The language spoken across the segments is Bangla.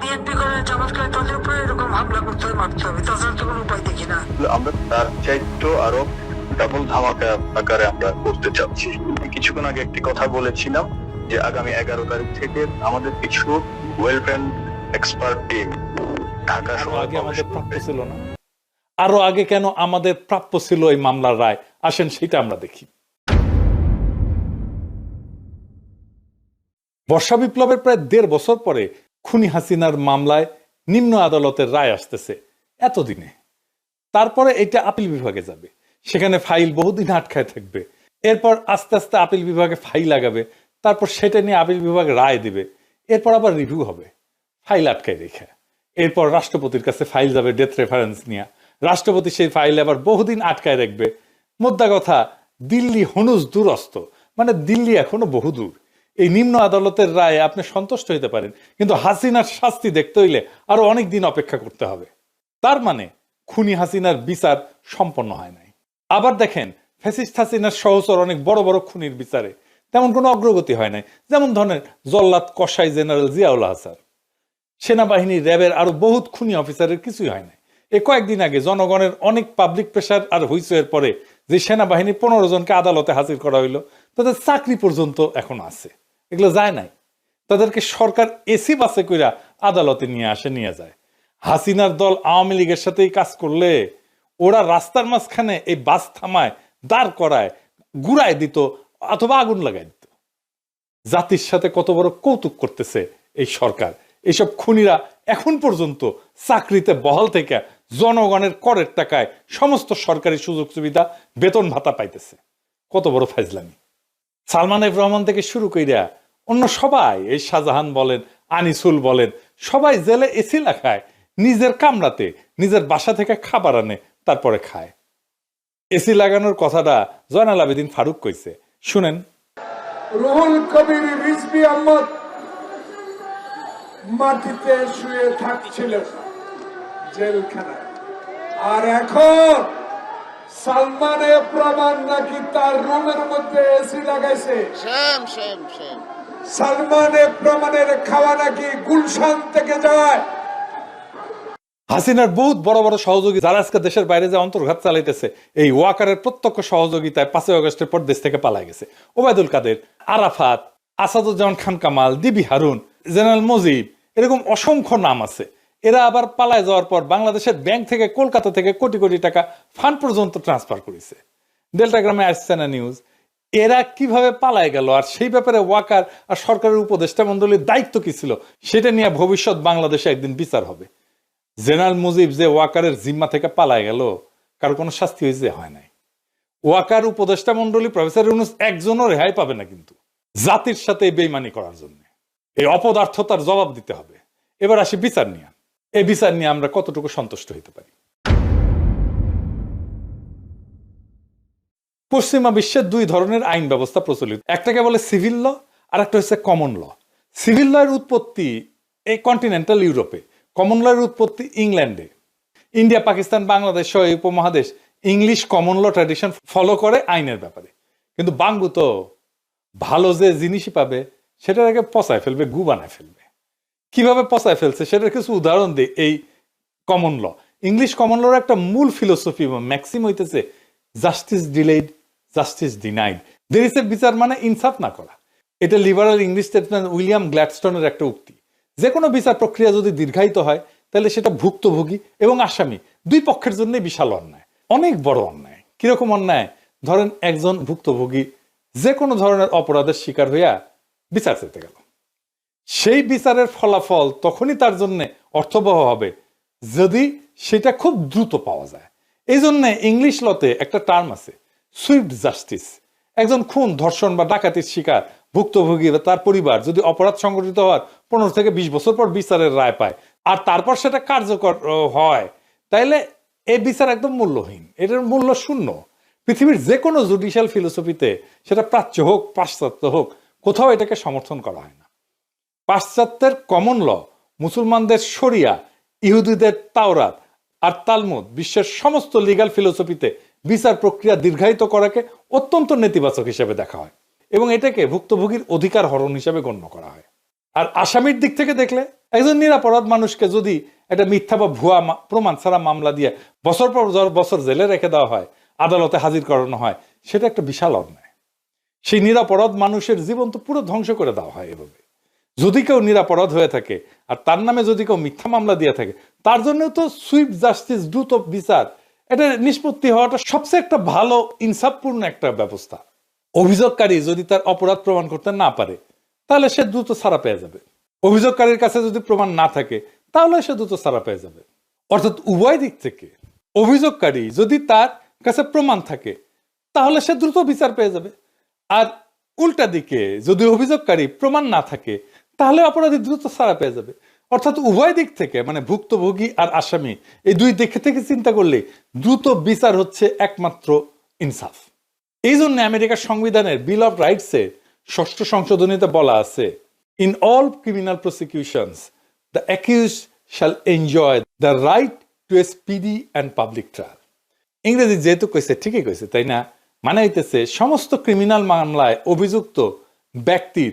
বিএনপি করে জামাত তাদের উপরে এরকম হামলা করতে হবে মারতে হবে তাছাড়া তো কোনো উপায় দেখি না। আমরা তার চাইতো আরও ডাবল ধামাকা আকারে আমরা করতে চাচ্ছি। কিছুক্ষণ আগে একটি কথা বলেছিলাম যে আগামী এগারো তারিখ থেকে আমাদের কিছু ওয়েলফেয়ার এক্সপার্ট টিম ঢাকা শহর আগে আমাদের প্রাপ্য ছিল না। আরও আগে কেন আমাদের প্রাপ্য ছিল এই মামলার রায়? আসেন সেটা আমরা দেখি। বর্ষা বিপ্লবের প্রায় দেড় বছর পরে খুনি হাসিনার মামলায় নিম্ন আদালতের রায় আসতেছে এতদিনে। তারপরে এটা আপিল বিভাগে যাবে। সেখানে ফাইল বহুদিন আটকায় থাকবে। এরপর আস্তে আস্তে আপিল বিভাগে ফাইল লাগাবে। তারপর সেটা নিয়ে আপিল বিভাগ রায় দিবে। এরপর আবার রিভিউ হবে। ফাইল আটকায় রেখে। এরপর রাষ্ট্রপতির কাছে ফাইল যাবে ডেথ রেফারেন্স নিয়ে। রাষ্ট্রপতি সেই ফাইল আবার বহুদিন আটকায় রাখবে। মোদ্দা কথা, দিল্লি হনুজ দূরস্থ মানে দিল্লি এখনও বহুদূর। এই নিম্ন আদালতের রায়ে আপনি সন্তুষ্ট হইতে পারেন। কিন্তু হাসিনার শাস্তি দেখতে হইলে আরও অনেক দিন অপেক্ষা করতে হবে। তার মানে খুনি হাসিনার বিচার সম্পন্ন হয় নাই। আবার দেখেন, ফ্যাসিস্ট হাসিনার সহচর অনেক বড় বড় খুনির বিচারে তেমন কোনো অগ্রগতি হয় নাই। যেমন ধরনের জল্লাদ কসাই জেনারেল জিয়াউল হাসান সেনাবাহিনী র্যাবের আরও বহুত খুনি অফিসারের কিছুই হয় নাই। এ কয়েকদিন আগে জনগণের অনেক পাবলিক প্রেশার আর হুইসের পরে যে সেনাবাহিনী পনেরো জনকে আদালতে হাজির করা হইল, তাদের চাকরি পর্যন্ত এখন আছে। এগুলো যায় নাই। তাদেরকে সরকার এসি বাসে কইরা আদালতে নিয়ে আসে, নিয়ে যায়। হাসিনার দল আওয়ামী লীগের সাথেই কাজ করলে ওরা রাস্তার মাঝখানে এই বাস থামায়, দাঁড় করায় গুড়ায় দিত অথবা আগুন লাগাই দিত। জাতির সাথে কত বড় কৌতুক করতেছে এই সরকার। এইসব খুনিরা এখন পর্যন্ত চাকরিতে বহাল থেকে জনগণের করের টাকায় সমস্ত সরকারি সুযোগ সুবিধা বেতন ভাতা পাইতেছে। কত বড় ফাইজলামি। সালমান রহমান থেকে শুরু কইরা অন্য সবাই এই শাহজাহান বলেন আনিসুল বলেন সবাই জেলে এসি লাখায় নিজের কামরাতে নিজের বাসা থেকে খাবার আনে তারপরে খায়। এসি লাগানোর কথাটা জয়নাল আবেদিন ফারুক কইছে। শুনেন। রুহুল কবির রিজবি আহমদ মাটিতে শুয়ে থাকছিলেন জেলখানায়। আর এখন সালমানে প্রমাণ নাকি তার রুমের মধ্যে এসি লাগাইছে? Shame, shame, shame. সালমানে প্রমাণের খাওয়া নাকি গুলশান থেকে যায়? হাসিনার বহুত বড় বড় সহযোগী যারা আজকে দেশের বাইরে যে অন্তর্ঘাত চালাইতেছে, এই ওয়াকারের প্রত্যক্ষ সহযোগিতায় পাঁচই আগস্টের পর দেশ থেকে পালাই গেছে। ওবায়দুল কাদের, আরাফাত, আসাদুজ্জামান খান কামাল, দিবি হারুন, জেনারেল মজিব, এরকম অসংখ্য নাম আছে। এরা আবার পালায় যাওয়ার পর বাংলাদেশের ব্যাংক থেকে, কলকাতা থেকে কোটি কোটি টাকা ফান্ড পর্যন্ত ট্রান্সফার করেছে। ডেল্টাগ্রামে আসছে না নিউজ। এরা কীভাবে পালায় গেল? আর সেই ব্যাপারে ওয়াকার আর সরকারের উপদেষ্টা মন্ডলীর দায়িত্ব কি ছিল? সেটা নিয়ে ভবিষ্যৎ বাংলাদেশে একদিন বিচার হবে। জেনারেল মুজিব যে ওয়াকারের জিম্মা থেকে পালায় গেল, কারও কোনো শাস্তি হয়েছে? হয় নাই। ওয়াকার উপদেষ্টা মন্ডলী প্রফেসর ইউনুস একজনও রেহাই পাবে না কিন্তু। জাতির সাথে বেইমানি করার জন্য। এই অপদার্থতার জবাব দিতে হবে। এবার আসি বিচার নিয়ে। এই বিচার নিয়ে আমরা কতটুকু সন্তুষ্ট হতে পারি? পশ্চিমা বিশ্বের দুই ধরনের আইন ব্যবস্থা প্রচলিত। একটাকে বলে সিভিল ল, আর একটা হচ্ছে কমন ল। সিভিল ল এর উৎপত্তি এই কন্টিনেন্টাল ইউরোপে, কমন ল এর উৎপত্তি ইংল্যান্ডে। ইন্ডিয়া, পাকিস্তান, বাংলাদেশ সহ এই উপমহাদেশ English common law tradition follow করে আইনের ব্যাপারে। কিন্তু বাঙ্গু তো ভালো যে জিনিসই পাবে, সেটার আগে পচায় ফেলবে, গু বানায় ফেলবে। কীভাবে পচায় ফেলছে, সেটার কিছু উদাহরণ দিই এই কমন ল। ইংলিশ কমন লর একটা মূল ফিলোসফি বা ম্যাক্সিম হইতেছে জাস্টিস ডিলেড জাস্টিস ডিনাইড দেরিসের বিচার মানে ইনসাফ না করা। এটা লিবারাল ইংলিশ স্টেটসম্যান উইলিয়াম গ্ল্যাডস্টোনের একটা উক্তি। যে কোনো বিচার প্রক্রিয়া যদি দীর্ঘায়িত হয়, তাহলে সেটা ভুক্তভোগী এবং আসামি দুই পক্ষের জন্য বিশাল অন্যায়, অনেক বড় অন্যায়। কীরকম অন্যায়? ধরেন একজন ভুক্তভোগী যে কোনো ধরনের অপরাধের শিকার হইয়া বিচার চেতে গেল। সেই বিচারের ফলাফল তখনই তার জন্য অর্থবহ হবে যদি সেটা খুব দ্রুত পাওয়া যায়। এই জন্য ইংলিশ লতে একটা টার্ম আছে সুইফট জাস্টিস। একজন খুন, ধর্ষণ বা ডাকাতির শিকার, ভুক্তভোগী বা তার পরিবার যদি অপরাধ সংঘটিত হওয়ার পনেরো থেকে বিশ বছর পর বিচারের রায় পায় আর তারপর সেটা কার্যকর হয়, তাইলে এই বিচার একদম মূল্যহীন। এটার মূল্য শূন্য। পৃথিবীর যে কোনো জুডিশিয়াল ফিলোসফিতে সেটা প্রাচ্য হোক, পাশ্চাত্য হোক, কোথাও এটাকে সমর্থন করা হয় না। পাশ্চাত্যের কমন ল মুসলমানদের শরিয়া, ইহুদিদের তাওরাত আর তালমুদ বিশ্বের সমস্ত লিগাল ফিলোসফিতে বিচার প্রক্রিয়া দীর্ঘায়িত করাকে অত্যন্ত নেতিবাচক হিসেবে দেখা হয় এবং এটাকে ভুক্তভোগীর অধিকার হরণ হিসেবে গণ্য করা হয়। আর আসামির দিক থেকে দেখলে, একজন নিরাপরাধ মানুষকে যদি একটা মিথ্যা বা ভুয়া প্রমাণ ছাড়া মামলা দিয়ে বছর পর বছর জেলে রেখে দেওয়া হয়, আদালতে হাজির করানো হয়, সেটা একটা বিশাল অন্যায়। সেই নিরাপরাধ মানুষের জীবন তো পুরো ধ্বংস করে দেওয়া হয় এভাবে। যদি কেউ নিরাপরাধ হয়ে থাকে, আর তার নামে যদি কেউ মিথ্যা মামলা দিয়ে থাকে, তার জন্য তো সুইফট জাস্টিস দ্রুত বিচার এটা নিষ্পত্তি হওয়াটা সবচেয়ে একটা ভালো ইনসাফপূর্ণ একটা ব্যবস্থা। অভিযোগকারী যদি তার অপরাধ প্রমাণ করতে না পারে, তাহলে সে দ্রুত ছাড়া পেয়ে যাবে। অভিযোগকারীর কাছে যদি প্রমাণ না থাকে, তাহলে সে দ্রুত ছাড়া পেয়ে যাবে। অর্থাৎ উভয় দিক থেকে, অভিযোগকারী যদি তার কাছে প্রমাণ থাকে, তাহলে সে দ্রুত বিচার পেয়ে যাবে। আর উল্টা দিকে, যদি অভিযোগকারী প্রমাণ না থাকে, তাহলে অপরাধী দ্রুত ছাড়া পেয়ে যাবে। অর্থাৎ উভয় দিক থেকে মানে ভুক্তভোগী আর আসামি, এই দুই দিক থেকে চিন্তা করলে দ্রুত বিচার হচ্ছে একমাত্র ইনসাফ। এই জন্য আমেরিকার সংবিধানের বিল অফ রাইটসে ষষ্ঠ সংশোধনীতে বলা আছে in all criminal prosecutions the accuse shall enjoy the right to a speedy and public trial ইংরেজি যেহেতু কইছে, ঠিকই কইছে, তাই না? মানে হইতেছে সমস্ত ক্রিমিনাল মামলায় অভিযুক্ত ব্যক্তির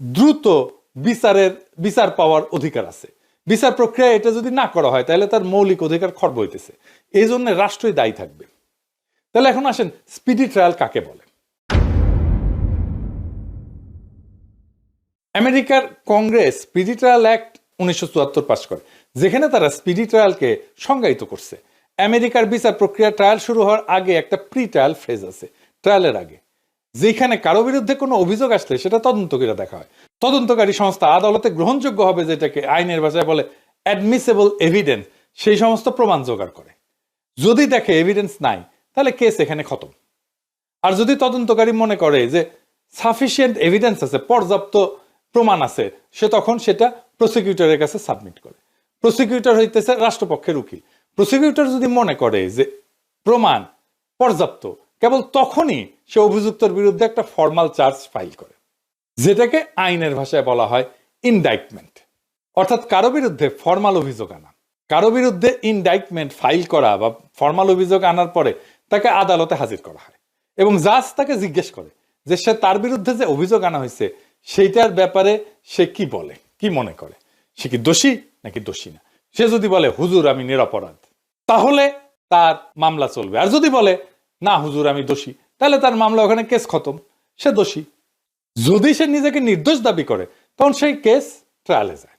দ্রুত বিচারের, বিচার পাওয়ার অধিকার আছে। বিচার প্রক্রিয়া এটা যদি না করা হয়, তাহলে তার মৌলিক অধিকার খর্ব হইতেছে। এই জন্য রাষ্ট্রই দায়ী থাকবে। তাহলে এখন আসেন স্পিডি ট্রায়াল কাকে বলে? আমেরিকার কংগ্রেস স্পিডি ট্রায়াল অ্যাক্ট উনিশশো পাশ করে, যেখানে তারা স্পিডি ট্রায়ালকে সংজ্ঞায়িত করছে। আমেরিকার বিচার প্রক্রিয়া ট্রায়াল শুরু হওয়ার আগে একটা প্রি ট্রায়াল ফেজ আছে ট্রায়ালের আগে। যেখানে কারও বিরুদ্ধে কোনো অভিযোগ আসলে সেটা তদন্ত করে দেখা হয়। তদন্তকারী সংস্থা আদালতে গ্রহণযোগ্য হবে যেটাকে আইনের ভাষায় বলে অ্যাডমিসেবল এভিডেন্স সেই সমস্ত প্রমাণ জোগাড় করে। যদি দেখে এভিডেন্স নাই, তাহলে কেস এখানে খতম। আর যদি তদন্তকারী মনে করে যে সাফিসিয়েন্ট এভিডেন্স আছে, পর্যাপ্ত প্রমাণ আছে, সে তখন সেটা প্রসিকিউটরের কাছে সাবমিট করে। প্রসিকিউটর হইতেছে রাষ্ট্রপক্ষের উকিল। প্রসিকিউটর যদি মনে করে যে প্রমাণ পর্যাপ্ত কেবল তখনই সে অভিযুক্তর বিরুদ্ধে একটা ফর্মাল চার্জ ফাইল করে, যেটাকে আইনের ভাষায় বলা হয় ইনডাইটমেন্ট অর্থাৎ কারও বিরুদ্ধে ফর্মাল অভিযোগ আনা, কারও বিরুদ্ধে ইনডাইটমেন্ট ফাইল করা বা ফর্মাল অভিযোগ আনার পরে তাকে আদালতে হাজির করা হয় এবং জাজ তাকে জিজ্ঞেস করে যে সে তার বিরুদ্ধে যে অভিযোগ আনা হয়েছে, সেইটার ব্যাপারে সে কি বলে, কি মনে করে? সে কি দোষী নাকি দোষী না? সে যদি বলে, হুজুর, আমি নিরপরাধ। তাহলে তার মামলা চলবে। আর যদি বলে না, হুজুর, আমি দোষী। তাহলে তার মামলা ওখানে কেস খতম। সে দোষী। যদি সে নিজেকে নির্দোষ দাবি করে, তখন সেই কেস ট্রায়ালে যায়।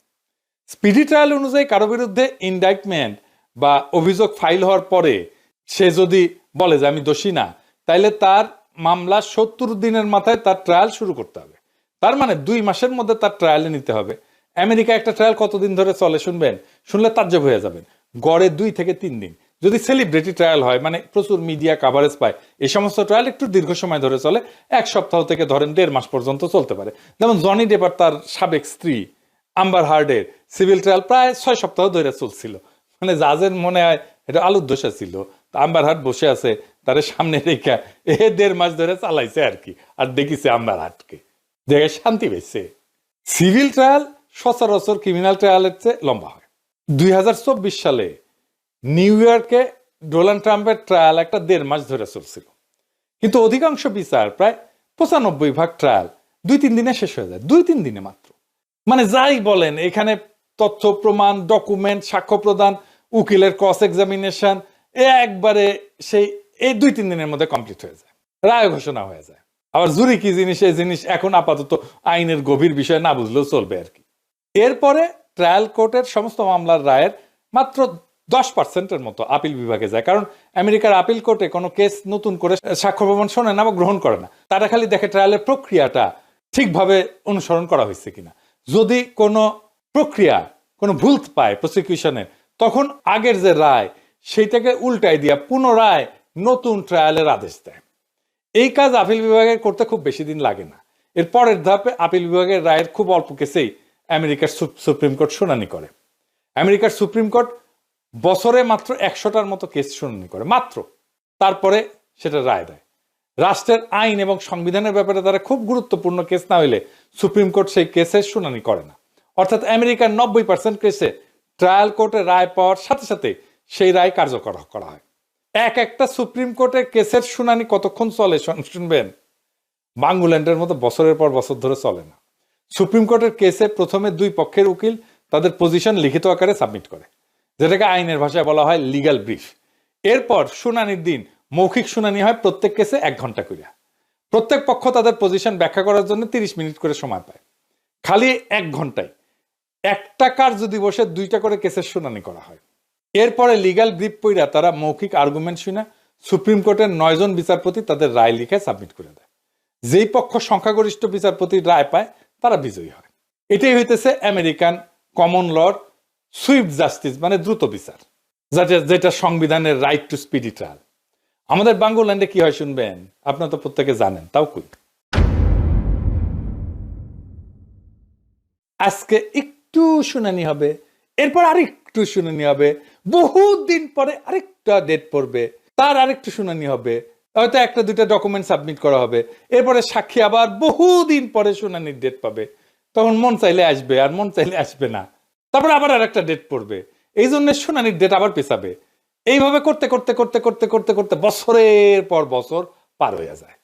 স্পিডি ট্রায়াল অনুযায়ী কারও বিরুদ্ধে ইনডাইটমেন্ট বা অভিযোগ ফাইল হওয়ার পরে সে যদি বলে যে, আমি দোষী না, তাইলে তার মামলা সত্তর দিনের মাথায় তার ট্রায়াল শুরু করতে হবে। তার মানে দুই মাসের মধ্যে তার ট্রায়ালে নিতে হবে। আমেরিকা একটা ট্রায়াল কতদিন ধরে চলে শুনবেন? শুনলে তাজ্জব হয়ে যাবেন। গড়ে দুই থেকে তিন দিন। যদি সেলিব্রিটি ট্রায়াল হয় মানে প্রচুর মিডিয়া কাভারেজ পায়, এই সমস্ত ট্রায়াল একটু দীর্ঘ সময় ধরে চলে, এক সপ্তাহ থেকে ধরেন দেড় মাস পর্যন্ত চলতে পারে। যেমন জনি ডেপার তার সাবেক স্ত্রী আম্বার হার্ডের সিভিল ট্রায়াল প্রায় ছয় সপ্তাহ ধরে চলছিল। মানে জাজের মনে হয় এটা আলুর দোষা ছিল। আম্বার হাট বসে আছে, তার সামনে রেখা, এ দেড় মাস ধরে চালাইছে আর কি, আর দেখিছে আম্বার হাটকে দেখে শান্তি পেয়েছে সিভিল ট্রায়াল সচরাচর ক্রিমিনাল ট্রায়ালের চেয়ে লম্বা হয়। দুই হাজার চব্বিশ সালে নিউ ইয়র্কে ডোনাল্ড ট্রাম্পের ট্রায়াল একটা দেড় মাস ধরে চলছিল। কিন্তু অধিকাংশ বিচার প্রায় পঁচানব্বই ভাগ ট্রায়াল দুই তিন দিনে শেষ হয়ে যায়, দুই তিন দিনে মাত্র। মানে যাই বলেন, এখানে তথ্য প্রমাণ, ডকুমেন্ট, সাক্ষ্য প্রদান, উকিলের ক্রস এক্সামিনেশন এ একবারে সেই এই দুই তিন দিনের মধ্যে কমপ্লিট হয়ে যায়, রায় ঘোষণা হয়ে যায়। আবার জুরি কি জিনিস, এই জিনিস এখন আপাতত আইনের গভীর বিষয় না বুঝলেও চলবে আর কি। এরপরে ট্রায়াল কোর্টের সমস্ত মামলার রায়ের মাত্র দশ পার্সেন্টের মতো আপিল বিভাগে যায়। কারণ আমেরিকার আপিল কোর্টে কোনো কেস নতুন করে সাক্ষ্য প্রমাণ শোনে না বা গ্রহণ করে না। তারা খালি দেখে ট্রায়ালের প্রক্রিয়াটা ঠিকভাবে অনুসরণ করা হয়েছে কিনা। যদি কোনো প্রক্রিয়া, কোনো ভুল পায় প্রসিকিউশনের তখন আগের যে রায়, সেইটাকে উল্টাই দিয়া পুনরায় নতুন ট্রায়ালের আদেশ দেয়। এই কাজ আপিল বিভাগে করতে খুব বেশি দিন লাগে না। এর পরের ধাপে আপিল বিভাগের রায়ের খুব অল্প কেসেই আমেরিকার সুপ্রিম কোর্ট শুনানি করে। আমেরিকার সুপ্রিম কোর্ট বছরে মাত্র একশোটার মতো কেস শুনানি করে। মাত্র। তারপরে সেটা রায় দেয়। রাষ্ট্রের আইন এবং সংবিধানের ব্যাপারে তারা খুব গুরুত্বপূর্ণ কেস না হইলে সুপ্রিম কোর্ট সেই কেসের শুনানি করে না। অর্থাৎ আমেরিকার নব্বই পার্সেন্ট কেসে ট্রায়াল কোর্টে রায় পাওয়ার সাথে সাথে সেই রায় কার্যকর করা হয়। এক একটা সুপ্রিম কোর্টের কেসের শুনানি কতক্ষণ চলে শুন- শুনবেন? বাংলাদেশের মতো বছরের পর বছর ধরে চলে না। সুপ্রিম কোর্টের কেসে প্রথমে দুই পক্ষের উকিল তাদের পজিশন লিখিত আকারে সাবমিট করে। যেটাকে আইনের ভাষায় বলা হয় লিগ্যাল ব্রিফ এরপর শুনানির দিন মৌখিক শুনানি হয় প্রত্যেক কেসে এক ঘণ্টা করে প্রত্যেক পক্ষ তাদের পজিশন ব্যাখ্যা করার জন্য তিরিশ মিনিট করে সময় পায়। খালি এক ঘন্টায়। একটা কার্য দিবসে দুইটা করে কেসের শুনানি করা হয়। এরপরে লিগ্যাল ব্রিফ পইরা তারা মৌখিক আর্গুমেন্ট শুনে সুপ্রিম কোর্টের নয়জন বিচারপতি তাদের রায় লিখে সাবমিট করে দেয়। যেই পক্ষ সংখ্যাগরিষ্ঠ বিচারপতির রায় পায়, তারা বিজয়ী হয়। এটাই হইতেছে আমেরিকান কমন লর সুইফট জাস্টিস মানে দ্রুত বিচার যেটা যেটা সংবিধানের রাইট টু স্পিডি ট্রায়াল আমাদের বাঙ্গুল্যান্ডে কি হয় শুনবেন? আপনারা তো প্রত্যেকে জানেন, তাও কই? আজকে একটু শুনানি হবে, এরপর আরেকটু শুনানি হবে, বহুত দিন পরে আরেকটা ডেট পড়বে, তার আরেকটু শুনানি হবে, হয়তো একটা দুইটা ডকুমেন্ট সাবমিট করা হবে, এরপরে সাক্ষী আবার বহুদিন পরে শুনানির ডেট পাবে, তখন মন চাইলে আসবে, আর মন চাইলে আসবে না। তারপরে আবার আর একটা ডেট পড়বে। এই জন্য শুনানির ডেট আবার পেছাবে। এইভাবে করতে করতে করতে করতে করতে করতে বছরের পর বছর পার হয়ে যায়।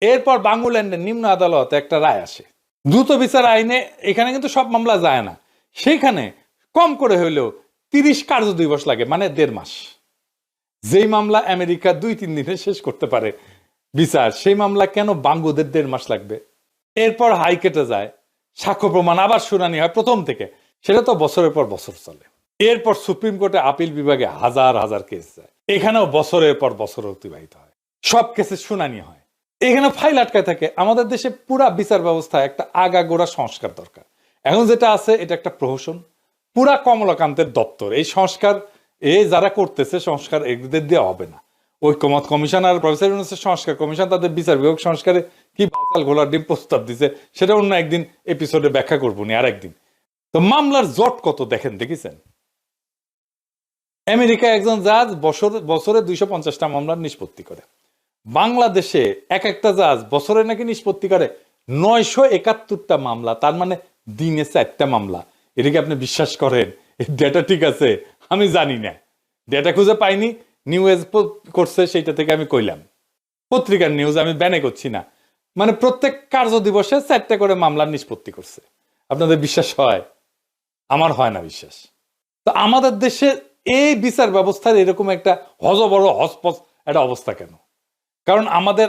এরপর বাংলাল্যান্ডের নিম্ন আদালতে একটা রায় আসে। দ্রুত বিচার আইনে এখানে কিন্তু সব মামলা যায় না। সেইখানে কম করে হইলেও তিরিশ কার্য দিবস লাগে মানে দেড় মাস। যেই মামলা আমেরিকা দুই, তিন দিনে শেষ করতে পারে বিচার, সেই মামলা কেন বাঙ্গুদের দেড় মাস লাগবে? এরপর হাই কেটে যায়। সাক্ষ্য প্রমাণ আবার শুনানি হয় প্রথম থেকে। সেটা তো বছরের পর বছর চলে। এরপর সুপ্রিম কোর্টে আপিল বিভাগে হাজার হাজার কেস যায়। এখানেও বছরের পর বছর অতিবাহিত হয়। সব কেসে শুনানি হয়। এখানে ফাইল আটকায় থাকে। আমাদের দেশে পুরা বিচার ব্যবস্থা একটা আগাগোড়া সংস্কার দরকার। এখন যেটা আছে, এটা একটা প্রহসন। পুরা কমলাকান্তের দপ্তর। এই সংস্কার, এ যারা করতেছে, সংস্কার এদের দেওয়া হবে না। ঐক্যমত কমিশন আর প্রফেসর ইউনুসের সংস্কার কমিশন, তাদের বিচার বিভাগ সংস্কারে কি বাচাল ঘোলার ডিম প্রস্তাব দিছে, সেটা অন্য একদিন এপিসোডে ব্যাখ্যা করব নি আর একদিন তো মামলার জট কত দেখেন, দেখেছেন? আমেরিকা একজন জাজ বছর, বছরে দুইশো পঞ্চাশটা মামলার নিষ্পত্তি করে। বাংলাদেশে এক একটা জাজ বছরে নাকি নিষ্পত্তি করে। নয়শো একাত্তরটা মামলা, তার মানে দিনে চারটা মামলা। এটা কি আপনি বিশ্বাস করেন? এই ডেটা ঠিক আছে? আমি জানি না। ডেটা খুঁজে পাইনি নিউজ করছে, সেইটা থেকে আমি কইলাম। পত্রিকার নিউজ আমি ব্যানে করছি না। মানে প্রত্যেক কার্য দিবসে চারটা করে মামলার নিষ্পত্তি করছে। আপনাদের বিশ্বাস হয়? আমার হয় না বিশ্বাস। তো আমাদের দেশে এই বিচার ব্যবস্থার এরকম একটা হজবড় হসপস একটা অবস্থা কেন? কারণ আমাদের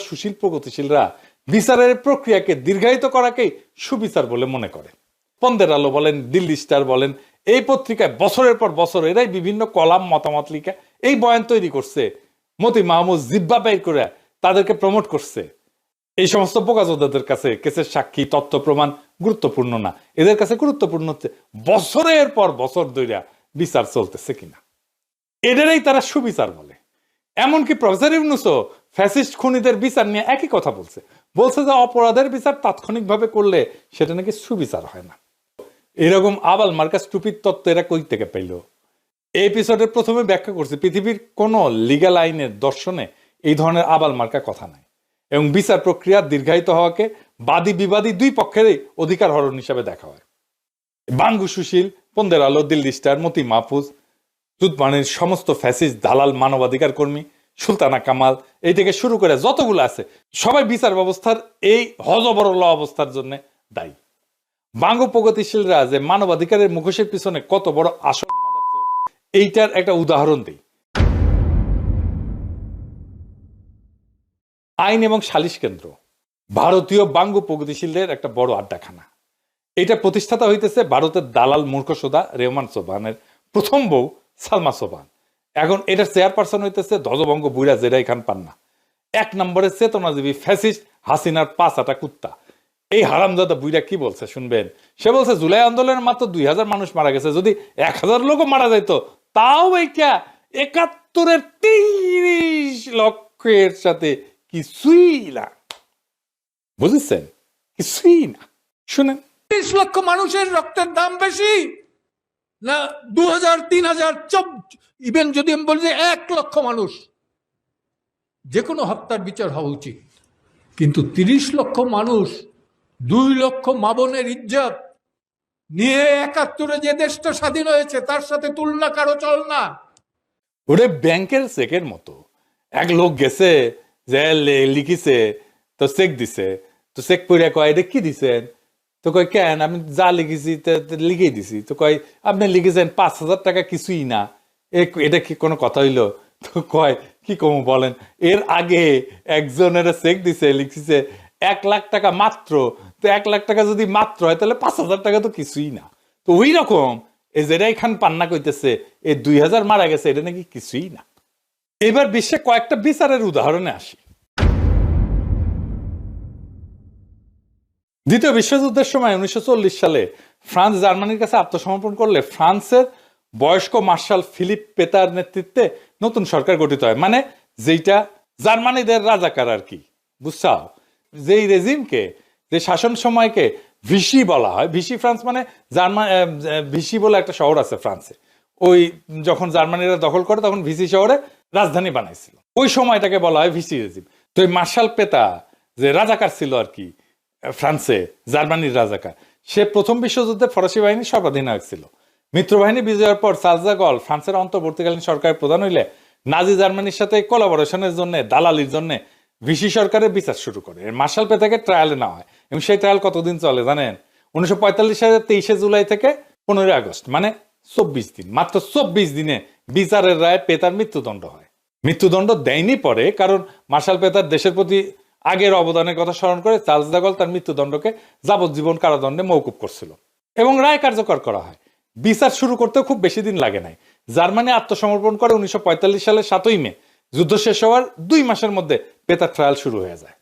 সুশীল প্রগতিশীলরা বিচারের প্রক্রিয়াকে দীর্ঘায়িত করাকেই সুবিচার বলে মনে করে। পন্দের আলো বলেন, দিল্লি স্টার বলেন, এই পত্রিকায় বছরের পর বছর এরাই বিভিন্ন কলাম, মতামত লিখে এই বয়ান তৈরি করছে। মতি মাহমুদ জিব্বা বের করে তাদেরকে প্রমোট করছে। এই সমস্ত বোকাজোদাদের কাছে কেসের সাক্ষী, তথ্য, প্রমাণ গুরুত্বপূর্ণ না। এদের কাছে গুরুত্বপূর্ণ হচ্ছে, বছরের পর বছর ধইরা বিচার চলতেছে কিনা। এদেরই তারা সুবিচার বলে। এমনকি প্রফেসর ইউনুসও ফ্যাসিস্ট খুনিদের বিচার নিয়ে একই কথা বলছে। বলছে যে অপরাধের বিচার তাৎক্ষণিকভাবে করলে সেটা নাকি সুবিচার হয় না। এরকম আবাল মার্কাস টুপির তত্ত্ব এরা কই থেকে পাইল এই এপিসোডের প্রথমে ব্যাখ্যা করছে, পৃথিবীর কোনো লিগ্যাল আইনের দর্শনে এই ধরনের আবাল মার্কা কথা নাই। এবং বিচার প্রক্রিয়া দীর্ঘায়িত হওয়াকে বাদী বিবাদী দুই পক্ষেরই অধিকার হরণ হিসাবে দেখা হয়। বাঙ্গু সুশীল, পন্দের আলো, দিল্লি স্টার, মতি মাহফুজ জুতমানের সমস্ত ফ্যাসিস্ট, দালাল, মানবাধিকার কর্মী, সুলতানা কামাল, এই থেকে শুরু করে যতগুলো আছে, সবাই বিচার ব্যবস্থার এই হজবরল অবস্থার জন্য দায়ী। বাঙ্গু প্রগতিশীলরা যে মানবাধিকারের মুখোশের পিছনে কত বড় আসল এইটার একটা উদাহরণ দিই। আইন এবং সালিশ কেন্দ্র, ভারতীয় বাঙ্গু প্রগতিশীলদের একটা বড় আড্ডাখানা। এটা প্রতিষ্ঠাতা হইতেছে ভারতের দালাল মূর্খ সোদা রেহমান সোবানের প্রথম বউ সালমা সোবান এখন এটার চেয়ারপারসন হইতেছে ধ্বজভঙ্গ বুড়া জেরাই খান পান্না। এক নম্বরে চেতনাজীবী ফ্যাসিস্ট হাসিনার পাঁচ আটা কুত্তা। এই হারামজাদা বুইরা কি বলছে শুনবেন? সে বলছে, জুলাই আন্দোলনের মাত্র দুই হাজার মানুষ মারা গেছে, যদি এক হাজার লোকও মারা যাইতো, তাও এইটা একাত্তরের তিরিশ লক্ষের সাথে কিছুই না বুঝেছেন? কিছুই না শুনেন। তিরিশ লক্ষ মানুষের রক্তের দাম বেশি না দু হাজার তিন হাজার ইভেন যদি আমি বলি যে এক লক্ষ মানুষ। যে কোনো হত্যার বিচার হওয়া উচিত। কিন্তু তিরিশ লক্ষ মানুষ দুই লক্ষ মাবনের ইজ্জত নিয়ে একাত্তরে যে দেশটা স্বাধীন হয়েছে তার সাথে তুলনা কারও চল না ওরে ব্যাংকের চেকের মতো। এক লোক গেছে যে লিখিছে, তো চেক দিছে। তো চেক পড়ে কয়, এটা কি দিছেন তো কয়, কেন? আমি যা লিখেছি, তা দিছি। তো কয়, আপনি লিখেছেন পাঁচ হাজার টাকা, কিছুই না। এটা কি কোনো কথা হইল? তো কয়, কি কম বলেন? এর আগে একজনের চেক দিছে, লিখছে, এক লাখ টাকা মাত্র। তো এক লাখ টাকা যদি মাত্র হয়, তাহলে পাঁচ হাজার টাকা তো কিছুই না। তো ওই রকম, এই যেটাই খান পান্না কইতেছে এই দুই হাজার মারা গেছে, এটা নাকি কিছুই না। এবার বিশ্বে কয়েকটা বিচারের উদাহরণে আসি। দ্বিতীয় বিশ্বযুদ্ধের সময় উনিশশো চল্লিশ সালে ফ্রান্স জার্মানির কাছে আত্মসমর্পণ করলে ফ্রান্সের বয়স্ক মার্শাল ফিলিপ পেতার নেতৃত্বে নতুন সরকার গঠিত হয়। মানে যেটা জার্মানিদের রাজাকার আর কি, বুঝছাও? যেই রেজিমকে, যে শাসন সময়কে ভিসি বলা হয়, ভিসি ফ্রান্স মানে জার্মান ভিসি বলে একটা শহর আছে ফ্রান্সে। ওই যখন জার্মানিরা দখল করে তখন ভিসি শহরে রাজধানী বানাইছিল। ওই সময়টাকে বলা হয় ভিসি রেজিম তো এই মার্শাল পেতা যে রাজাকার ছিল আর কি, ফ্রান্সে, জার্মানির রাজাকার, সে প্রথম বিশ্বযুদ্ধে ফরাসি বাহিনীর সর্বাধিনায়ক ছিল। মিত্রবাহিনী বিজয়ের পর সালজাগল ফ্রান্সের অন্তর্বর্তীকালীন সরকারের প্রধান হইলে নাজি জার্মানির সাথে কোলাবোরেশনের জন্য, দালালির জন্য ভিসি সরকারের বিচার শুরু করে। মার্শাল পেতাকে ট্রায়ালে নেওয়া হয়। এবং সেই ট্রায়াল কতদিন চলে জানেন? উনিশশো পঁয়তাল্লিশ সালের তেইশে জুলাই থেকে পনেরোই আগস্ট মানে চব্বিশ দিন, মাত্র চব্বিশ দিনে বিচারের রায় পেতার মৃত্যুদণ্ড হয়। মৃত্যুদণ্ড দেয়নি পরে, কারণ মার্শাল পেতার দেশের প্রতি আগের অবদানের কথা স্মরণ করে চার্লস দাগল তার মৃত্যুদণ্ডকে যাবজ্জীবন কারাদণ্ডে মৌকুব করছিল। এবং রায় কার্যকর করা হয়। বিচার শুরু করতেও খুব বেশি দিন লাগে নাই। জার্মানি আত্মসমর্পণ করে উনিশশো পঁয়তাল্লিশ সালের সাতই মে, যুদ্ধ শেষ হওয়ার দুই মাসের মধ্যে পেতার ট্রায়াল শুরু হয়ে যায়।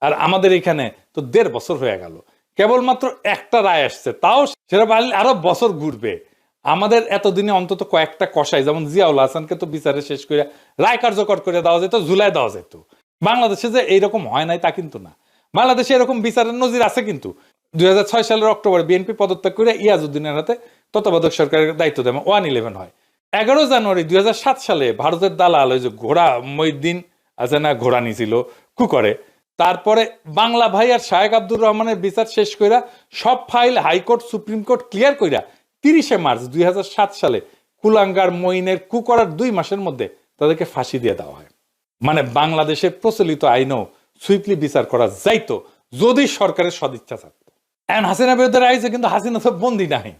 আর আমাদের এখানে তো দেড় বছর হয়ে গেল। কেবলমাত্র একটা রায় আসছে, তাও সেটা আরও বছর ঘুরবে। আমাদের এতদিনে অন্তত কয়েকটা কষাই যেমন জিয়াউল হাসানকে তো বিচারে শেষ করে রায় কার্যকর করে দেওয়া যেত, ঝুলাই দেওয়া যেত। বাংলাদেশে যে এইরকম হয় নাই তা কিন্তু না। বাংলাদেশে এরকম বিচারের নজির আছে কিন্তু। দুই হাজার ছয় সালের অক্টোবরে বিএনপি পদত্যাগ করে ইয়াজউদ্দিনের হাতে তত্ত্বাবধায়ক সরকারের দায়িত্ব দেয়, ওয়ান ইলেভেন হয়। এগারো জানুয়ারি দুই হাজার সাত সালে ভারতের দালাল ওই যে ঘোড়া মহিদ্দিন আছে না, ঘোড়া নিছিল, কু করে। তারপরে বাংলা ভাই আর শায়েক আব্দুর রহমানের বিচার শেষ কইরা সব file high court, supreme court clear কইরা তিরিশে মার্চ দুই হাজার সাত সালে কুলাঙ্গার মইনের কু করার দুই মাসের মধ্যে তাদেরকে ফাঁসি দিয়ে দেওয়া হয়। মানে বাংলাদেশের প্রচলিত আইনও সুইপলি বিচার করা যাইতো, যদি সরকারের সদিচ্ছা থাকতো। এখন হাসিনা বিরুদ্ধে রায় হয়েছে, কিন্তু হাসিনা তো বন্দি নাই।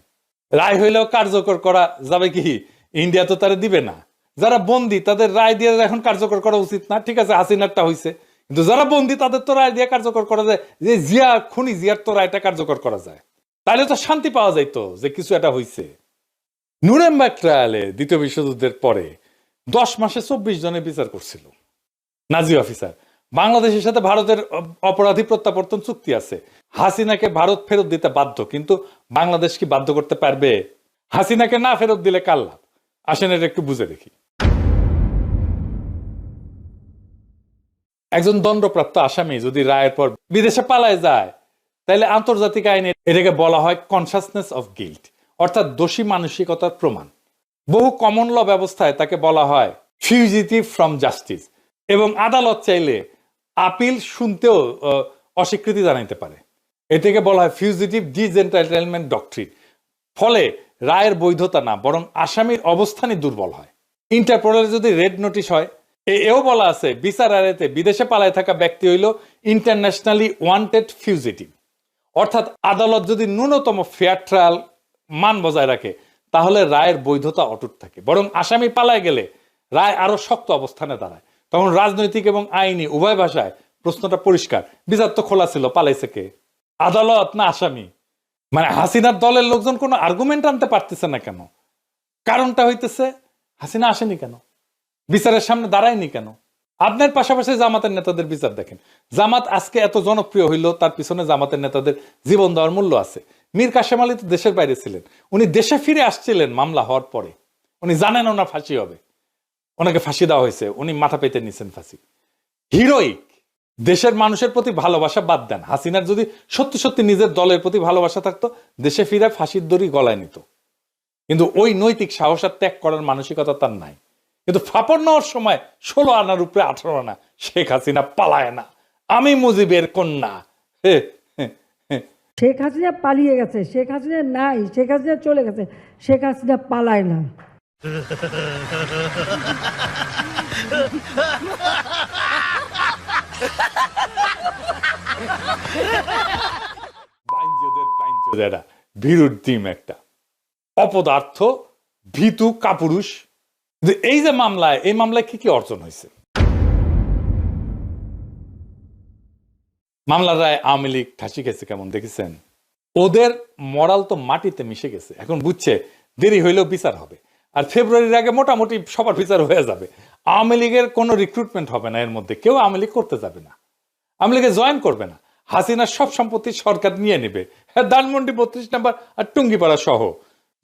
রায় হইলেও কার্যকর করা যাবে কি? ইন্ডিয়া তো তারা দিবে না। যারা বন্দি, তাদের রায় দিয়ে এখন কার্যকর করা উচিত না। ঠিক আছে, হাসিনারটা হয়েছে কিন্তু যারা বন্দি, তাদের তো রায় দিয়ে কার্যকর করা যায়। যে জিয়া, খুনি জিয়ার তো রায়টা কার্যকর করা যায়। তাহলে তো শান্তি পাওয়া যাইতো যে কিছু একটা হয়েছে নুরেমবার্গ ট্রায়ালে দ্বিতীয় বিশ্বযুদ্ধের পরে, দশ মাসে চব্বিশ জনের বিচার করছিল। নাজি অফিসার, বাংলাদেশের সাথে ভারতের অপরাধী প্রত্যাবর্তন চুক্তি আছে। হাসিনাকে ভারত ফেরত দিতে বাধ্য, কিন্তু বাংলাদেশ কি বাধ্য করতে পারবে? হাসিনাকে না ফেরত দিলে কাল লাভ? আসেন এটা একটু বুঝে দেখি। একজন দণ্ডপ্রাপ্ত আসামি যদি রায়ের পর বিদেশে পালায় যায় তাহলে আন্তর্জাতিক আইনে এটাকে বলা হয় কনসাসনেস অফ গিল্ট অর্থাৎ দোষী মানসিকতার প্রমাণ। বহু কমন ল ব্যবস্থায় তাকে বলা হয় ফিউজিটিভ ফ্রম জাস্টিস এবং আদালত চাইলে আপিল শুনতেও অস্বীকৃতি জানাইতে পারে। এটাকে বলা হয় ফিউজিটিভ ডিজেন্টাইটেলমেন্ট ডক্ট্রিন ফলে রায়ের বৈধতা না, বরং আসামির অবস্থানই দুর্বল হয়। ইন্টারপোলের যদি রেড নোটিশ হয় এও বলা আছে, বিচার আয়াতে বিদেশে পালায় থাকা ব্যক্তি হইল ইন্টারন্যাশনালি ওয়ান্টেড ফিউজিটিভ অর্থাৎ আদালত যদি ন্যূনতম ফেয়ার ট্রায়াল মান বজায় রাখে, তাহলে রায়ের বৈধতা অটুট থাকে। বরং আসামি পালায় গেলে রায় আরও শক্ত অবস্থানে দাঁড়ায়। তখন রাজনৈতিক এবং আইনি উভয় ভাষায় প্রশ্নটা পরিষ্কার। বিচার তো খোলা ছিল, পালাইছে কে? আদালত না আসামি? মানে হাসিনার দলের লোকজন কোনো আর্গুমেন্ট আনতে পারতেছে না কেন? কারণটা হইতেছে, হাসিনা আসেনি কেন? বিচারের সামনে দাঁড়ায়নি কেন? আপনার পাশাপাশি জামাতের নেতাদের বিচার দেখেন। জামাত আজকে এত জনপ্রিয় হইল, তার পিছনে জামাতের নেতাদের জীবন দেওয়ার মূল্য আছে। মীর কাশেম আলী তো দেশের বাইরে ছিলেন। উনি দেশে ফিরে আসছিলেন মামলা হওয়ার পরে। উনি জানেন ওনার ফাঁসি হবে। ওনাকে ফাঁসি দেওয়া হয়েছে। উনি মাথা পেতে নিছেন ফাঁসি। হিরোইক। দেশের মানুষের প্রতি ভালোবাসা বাদ দেন। হাসিনার যদি সত্যি সত্যি নিজের দলের প্রতি ভালোবাসা থাকতো, দেশে ফিরে ফাঁসির দড়ি গলায় নিত। কিন্তু ওই নৈতিক সাহস আর ত্যাগ করার মানসিকতা তার নাই। কিন্তু ফাপড় নেওয়ার সময় ষোলো আনার উপরে আঠারো আনা শেখ হাসিনা পালায় না। আমি মুজিবের কন্যা। শেখ হাসিনা পালিয়ে গেছে শেখ হাসিনা নাই শেখ হাসিনা চলে গেছে শেখ হাসিনা পালায় না। ভীরুর টিম একটা। অপদার্থ ভীতু কাপুরুষ। এই যে মামলায়, এই মামলায় কি কি অর্জন হয়েছে? মামলার রায় আওয়ামী লীগ ঠাসি গেছে কেমন, দেখেছেন? ওদের মরাল তো মাটিতে মিশে গেছে। এখন বুঝছে, দেরি হইলেও বিচার হবে। আর ফেব্রুয়ারির আগে মোটামুটি সবার বিচার হয়ে যাবে। আওয়ামী লীগের কোনো রিক্রুটমেন্ট হবে না এর মধ্যে। কেউ আওয়ামী লীগ করতে যাবে না। আওয়ামী লীগে জয়েন করবে না। হাসিনার সব সম্পত্তি সরকার নিয়ে নেবে। হ্যাঁ ধানমন্ডি বত্রিশ নাম্বার আর টুঙ্গিপাড়া সহ।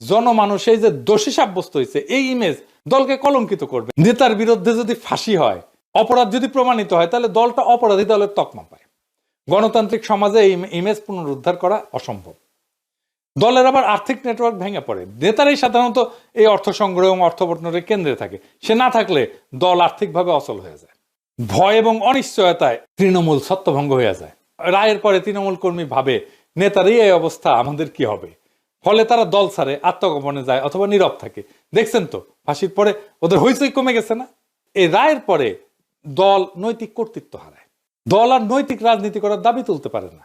জনমানুষ এই যে দোষী সাব্যস্ত হয়েছে, এই ইমেজ দলকে কলঙ্কিত করবে। নেতার বিরুদ্ধে যদি ফাঁসি হয়, অপরাধ যদি প্রমাণিত হয়, তাহলে দলটা অপরাধী দলের তকমা পায়। গণতান্ত্রিক সমাজে এই ইমেজ পুনরুদ্ধার করা অসম্ভব। দলের আবার আর্থিক নেটওয়ার্ক ভেঙে পড়ে। নেতারাই সাধারণত এই অর্থ সংগ্রহ এবং অর্থ কেন্দ্রে থাকে। সে না থাকলে দল আর্থিকভাবে অচল হয়ে যায়। ভয় এবং অনিশ্চয়তায় তৃণমূল সত্যভঙ্গ হয়ে যায়। রায়ের পরে তৃণমূল কর্মী ভাবে নেতারই এই অবস্থা, আমাদের কি হবে? ফলে তারা দল ছাড়ে, আত্মগোপনে যায় অথবা নীরব থাকে। দেখছেন তো, ফাঁসির পরে ওদের হইচই কমে গেছে না? এই রায়ের পরে দল নৈতিক কর্তৃত্ব হারায়। দল আর নৈতিক রাজনীতি করার দাবি তুলতে পারে না।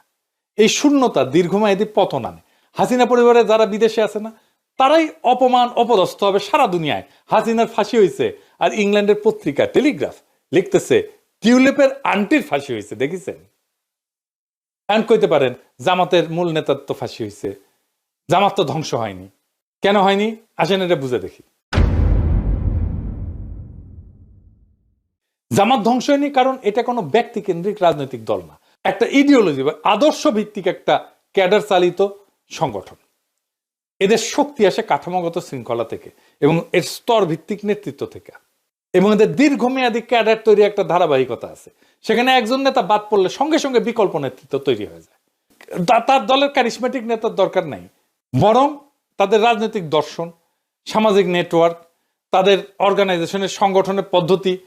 এই শূন্যতা দীর্ঘমেয়াদী পতন আনে। হাসিনা পরিবারে যারা বিদেশে আছে না, তারাই অপমান, অপদস্থ হবে সারা দুনিয়ায়। হাসিনার ফাঁসি হয়েছে আর ইংল্যান্ডের পত্রিকা টেলিগ্রাফ লিখতেছে, টিউলিপের আন্টির ফাঁসি হয়েছে দেখেছেন? এমন কইতে পারেন, জামাতের মূল নেতার তো ফাঁসি হয়েছে জামাত তো ধ্বংস হয়নি। কেন হয়নি? আসেন এটা বুঝে দেখি। জামাত ধ্বংস হয়নি কারণ এটা কোনো ব্যক্তি কেন্দ্রিক রাজনৈতিক দল না। একটা ইডিওলজি বা আদর্শ ভিত্তিক একটা ক্যাডার চালিত সংগঠন। এদের শক্তি আসে কাঠামোগত শৃঙ্খলা থেকে এবং এর স্তর ভিত্তিক নেতৃত্ব থেকে। এবং এদের দীর্ঘমেয়াদী ক্যাডার তৈরি একটা ধারাবাহিকতা আছে। সেখানে একজন নেতা বাদ পড়লে সঙ্গে সঙ্গে বিকল্প নেতৃত্ব তৈরি হয়ে যায়। তার দলের ক্যারিসমেটিক নেতার দরকার নাই। বরং তাদের রাজনৈতিক দর্শন, সামাজিক নেটওয়ার্ক তাদের অর্গানাইজেশনের সংগঠনের পদ্ধতি,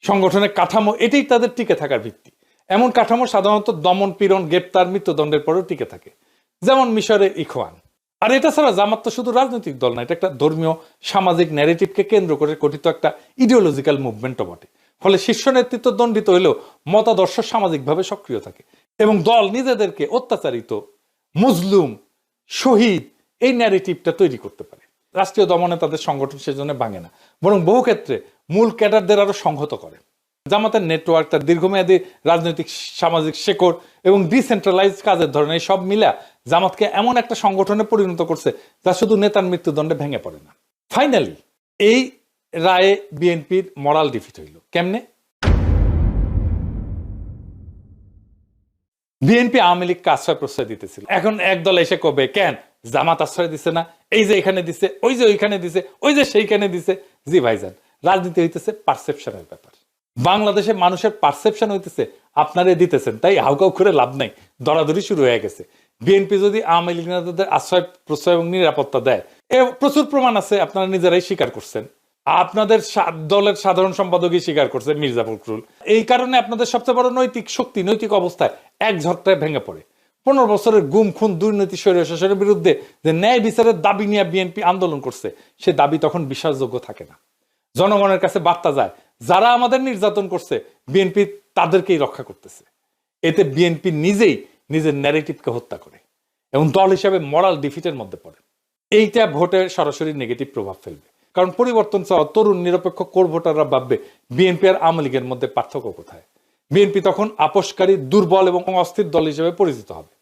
সংগঠনের কাঠামো, এটাই তাদের টিকে থাকার ভিত্তি। এমন কাঠামো সাধারণত দমন পীড়ন, গ্রেপ্তার, মৃত্যুদণ্ডের পরেও টিকে থাকে। যেমন মিশরের ইখওয়ান। আর এটা ছাড়া জামাত তো শুধু রাজনৈতিক দল না, এটা একটা ধর্মীয়, সামাজিক ন্যারেটিভকে কেন্দ্র করে গঠিত একটা ইডিওলজিক্যাল মুভমেন্টও বটে। ফলে শীর্ষ নেতৃত্ব দণ্ডিত হলেও মতাদর্শ সামাজিকভাবে সক্রিয় থাকে। এবং দল নিজেদেরকে অত্যাচারিত মুজলুম শহীদ এই ন্যারেটিভটা তৈরি করতে পারে। রাষ্ট্রীয় দমনে তাদের সংগঠন সেজন্য ভাঙে না। বরং বহু ক্ষেত্রে মূল ক্যাডারদের আরও সংহত করে। জামাতের নেটওয়ার্ক তার দীর্ঘমেয়াদী রাজনৈতিক, সামাজিক শেকড় এবং ডিসেন্ট্রালাইজ কাজের ধরনের সব মিলা জামাতকে এমন একটা সংগঠনে পরিণত করছে যা শুধু নেতার মৃত্যুদণ্ডে ভেঙে পড়ে না। ফাইনালি এই রায়ে বিএনপির মরাল ডিফিট হইল। কেমনে? বিএনপি আওয়ামী লীগকে আশ্রয় প্রশ্রয় দিতেছিল। এখন একদল এসে কবে? কেন? জামাত আশ্রয় দিছে না? এই যে এখানে দিছে, ওই যে ওইখানে দিছে, ওই যে সেইখানে দিছে। জি ভাইজান, রাজনীতি হইতেছে পারসেপশনের ব্যাপার। বাংলাদেশে মানুষের পারসেপশন হইতেছে আপনারা দিতেছেন, তাই হাউকাউ করে লাভ নাই, দরাদরি শুরু হয়ে গেছে। বিএনপি যদি আওয়ামী লীগ নেতাদের আশ্রয় প্রশ্রয় এবং নিরাপত্তা দেয়, এ প্রচুর প্রমাণ আছে, আপনারা নিজেরাই স্বীকার করছেন। আপনাদের দলের সাধারণ সম্পাদকই স্বীকার করছে মির্জা ফখরুল। এই কারণে আপনাদের সবচেয়ে বড় নৈতিক শক্তি, নৈতিক অবস্থায় এক ঝটকায় ভেঙে পড়ে। পনেরো বছরের গুম, খুন, দুর্নীতি, স্বৈর শাসনের বিরুদ্ধে যে ন্যায় বিচারের দাবি নিয়ে বিএনপি আন্দোলন করছে, সে দাবি তখন বিশ্বাসযোগ্য থাকে না। জনগণের কাছে বার্তা যায়, যারা আমাদের নির্যাতন করছে, বিএনপি তাদেরকেই রক্ষা করতেছে। এতে বিএনপি নিজেই নিজের ন্যারেটিভকে হত্যা করে এবং দল হিসাবে মরাল ডিফিটের মধ্যে পড়ে। এইটা ভোটের সরাসরি নেগেটিভ প্রভাব ফেলবে। কারণ পরিবর্তন চাওয়া তরুণ নিরপেক্ষ কোর ভোটাররা ভাববে, বিএনপি আর আওয়ামী লীগের মধ্যে পার্থক্য কোথায়? বিএনপি তখন আপোষকারী, দুর্বল এবং অস্থির দল হিসেবে পরিচিত হবে।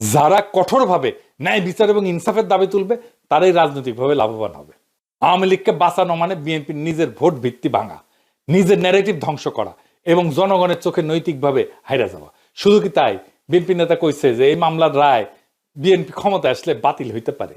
যারা কঠোরভাবে ন্যায় বিচার এবং ইনসাফের দাবি তুলবে, তারাই রাজনৈতিকভাবে লাভবান হবে। আওয়ামী লীগকে বাঁচানো মানে বিএনপির নিজের ভোট ভিত্তি ভাঙা, নিজের ন্যারেটিভ ধ্বংস করা এবং জনগণের চোখে নৈতিকভাবে হাইরা যাওয়া। শুধু কি তাই? বিএনপি নেতা কইছে যে, এই মামলার রায় বিএনপি ক্ষমতা আসলে বাতিল হইতে পারে।